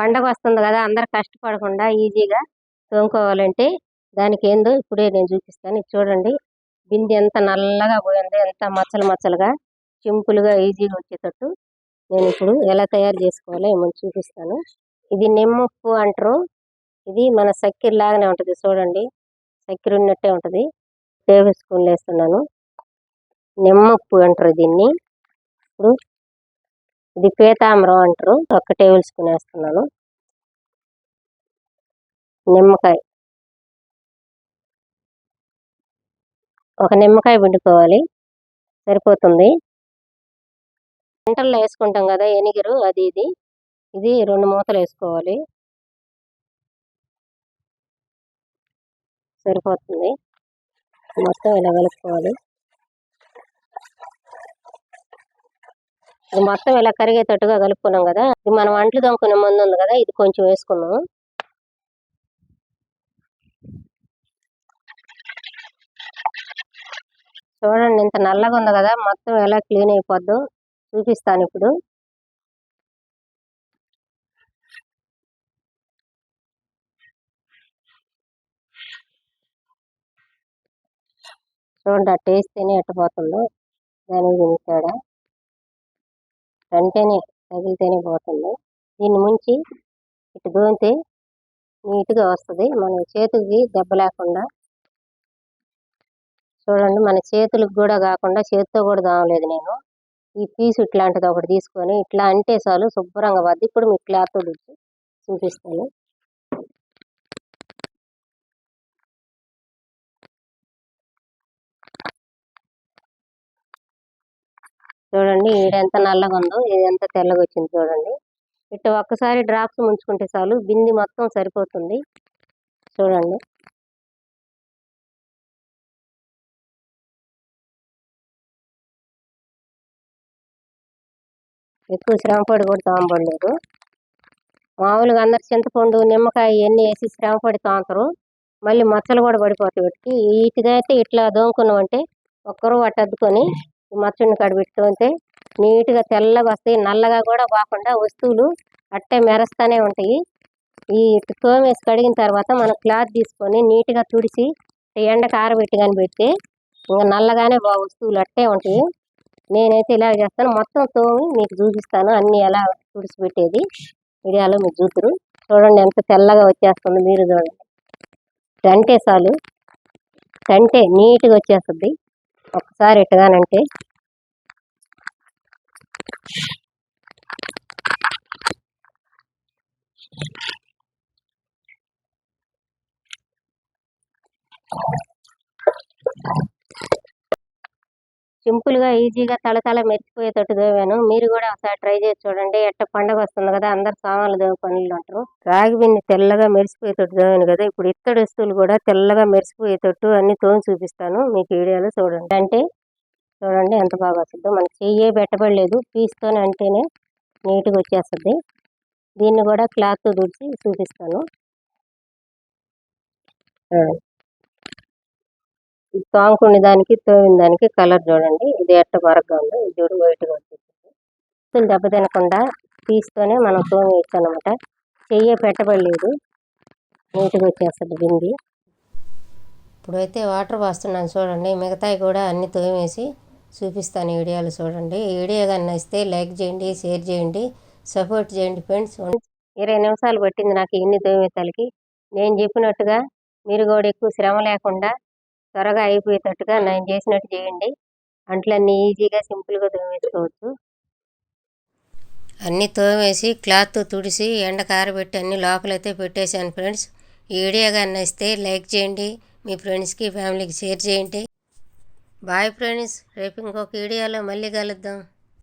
పండగ వస్తుంది కదా అందరు కష్టపడకుండా ఈజీగా తోముకోవాలంటే దానికి ఏందో ఇప్పుడే నేను చూపిస్తాను. చూడండి. బిందె ఎంత నల్లగా పోయిందో ఎంత మచ్చలు మచ్చలుగా సింపుల్గా ఈజీగా వచ్చేటట్టు నేను ఇప్పుడు ఎలా తయారు చేసుకోవాలో ఏమో చూపిస్తాను. ఇది నిమ్మప్పు అంటారు. ఇది మన చక్కెర లాగానే ఉంటుంది చూడండి. చక్కెర ఉన్నట్టే ఉంటుంది. టేబుల్ స్పూన్లు వేస్తున్నాను. నిమ్మప్పు అంటారు దీన్ని. ఇప్పుడు ఇది పీతాంబరం అంటారు. ఒక టేబుల్ స్పూన్ వేస్తున్నాను. నిమ్మకాయ. ఒక నిమ్మకాయ పిండుకోవాలి. సరిపోతుంది. వంటల్లో వేసుకుంటాం కదా ఎనిగిరు అది ఇది. ఇది రెండు మూతలు వేసుకోవాలి. సరిపోతుంది. మొత్తం ఇలా కలుపుకోవాలి. ఇది మొత్తం ఇలా కరిగేటట్టుగా కలుపుకున్నాం కదా. ఇది మనం అంట్లు దమ్ముకునే ముందు ఉంది కదా ఇది కొంచెం వేసుకున్నాం చూడండి ఇంత నల్లగా ఉంది కదా మొత్తం ఎలా క్లీన్ అయిపోద్దో చూపిస్తాను ఇప్పుడు. చూడండి ఆ టేస్ట్ తిని ఎట్టపోతుందో దాని దీనికి తేడా అంటేనే తగిలితేనే పోతుంది. దీన్ని ముంచి ఇటు దోమితే నీట్గా వస్తుంది. మన చేతికి దెబ్బ లేకుండా చూడండి మన చేతులకు కూడా కాకుండా చేతితో కూడా దామలేదు నేను. ఈ పీస్ ఇట్లాంటిది ఒకటి తీసుకొని ఇట్లా అంటే చాలు శుభ్రంగా వద్ది ఇప్పుడు మీకు క్లాత్ చూపిస్తాను. చూడండి ఈడ ఎంత నల్లగా ఉందో ఇది ఎంత తెల్లగా వచ్చింది చూడండి. ఇట్లా ఒక్కసారి డ్రాప్స్ ముంచుకుంటే చాలు బింది మొత్తం సరిపోతుంది. చూడండి. ఎక్కువ శ్రమపడి కూడా తోమబడలేదు మామూలుగా అందరు చింతపండు నిమ్మకాయ ఇవన్నీ వేసి శ్రమపడి తోంతరు మళ్ళీ మచ్చలు కూడా పడిపోతాయి వీటికి. వీటిదైతే అయితే ఇట్లా దోముకున్నామంటే ఒక్కరు వాటి అద్దుకొని మచ్చని కాడ పెట్టుకుంటే నీట్గా తెల్లగా వస్తాయి. నల్లగా కూడా పోకుండా వస్తువులు అట్టే మెరుస్తూనే ఉంటాయి. ఈ తోమేసి కడిగిన తర్వాత మనం క్లాత్ తీసుకొని నీట్గా తుడిచి ఎండకు ఆరబెట్టి కానీ పెడితే ఇంకా నల్లగానే బాగు వస్తువులు అట్టే ఉంటాయి. నేనైతే ఇలా చేస్తాను. మొత్తం తోమి మీకు చూపిస్తాను. అన్నీ ఎలా తుడిచిపెట్టేది వీడియోలో మీరు చూతురు చూడండి ఎంత తెల్లగా వచ్చేస్తుంది. మీరు చూడండి. గంటే చాలు. గంటే నీట్గా వచ్చేస్తుంది. ఒకసారి ఎట్టగానంటే. సింపుల్ సింపుల్గా ఈజీగా తలతల మెరిచిపోయేటట్టు దోవాను. మీరు కూడా ఒకసారి ట్రై చేసి చూడండి. ఎట్ట పండగ వస్తుంది కదా అందరు సామాన్లు దోవ పనులు అంటారు. రాగి బిన్ని తెల్లగా మెరిసిపోయేటట్టు దోవాను కదా ఇప్పుడు ఇత్తడి వస్తువులు కూడా తెల్లగా మెరిసిపోయేటట్టు అన్ని తోని చూపిస్తాను. మీకు వీడియోలో చూడండి. అంటే చూడండి ఎంత బాగా వస్తుందో. మనకి చెయ్యే పెట్టబడలేదు పీస్తోనే అంటేనే నీట్గా వచ్చేస్తుంది. దీన్ని కూడా క్లాత్ దుడిచి చూపిస్తాను. తోముకునే దానికి తోమిన దానికి కలర్ చూడండి. ఇది ఎట్ట బరగ్గా ఉందో ఇది చూడు వైట్గా వచ్చేసింది. దెబ్బ తినకుండా పీస్తోనే మనం తోమేయచ్చు అనమాట చెయ్యే పెట్టబడలేదు నీట్గా వచ్చేస్తుంది బింది. ఇప్పుడైతే వాటర్ పోస్తున్నాను చూడండి. మిగతాయి కూడా అన్ని తోమేసి చూపిస్తాను వీడియోలు చూడండి. ఈ వీడియో కానీ నచ్చితే లైక్ చేయండి షేర్ చేయండి సపోర్ట్ చేయండి ఫ్రెండ్స్. ఇరవై నిమిషాలు పట్టింది నాకు ఇన్ని తోమేసరికి. నేను చెప్పినట్టుగా మీరు కూడా ఎక్కువ శ్రమ లేకుండా త్వరగా అయిపోయేటట్టుగా నేను చేసినట్టు చేయండి. అంట్లన్నీ ఈజీగా సింపుల్గా తోమేసుకోవచ్చు. అన్నీ తోమేసి క్లాత్ తుడిసి ఎండ కారబెట్టి అన్ని లోపలైతే పెట్టేశాను ఫ్రెండ్స్. ఈ వీడియో కానీ నచ్చితే లైక్ చేయండి మీ ఫ్రెండ్స్కి ఫ్యామిలీకి షేర్ చేయండి. Bye friends. రేపు ఇంకొక వీడియోలో మళ్ళీ కలుద్దాం.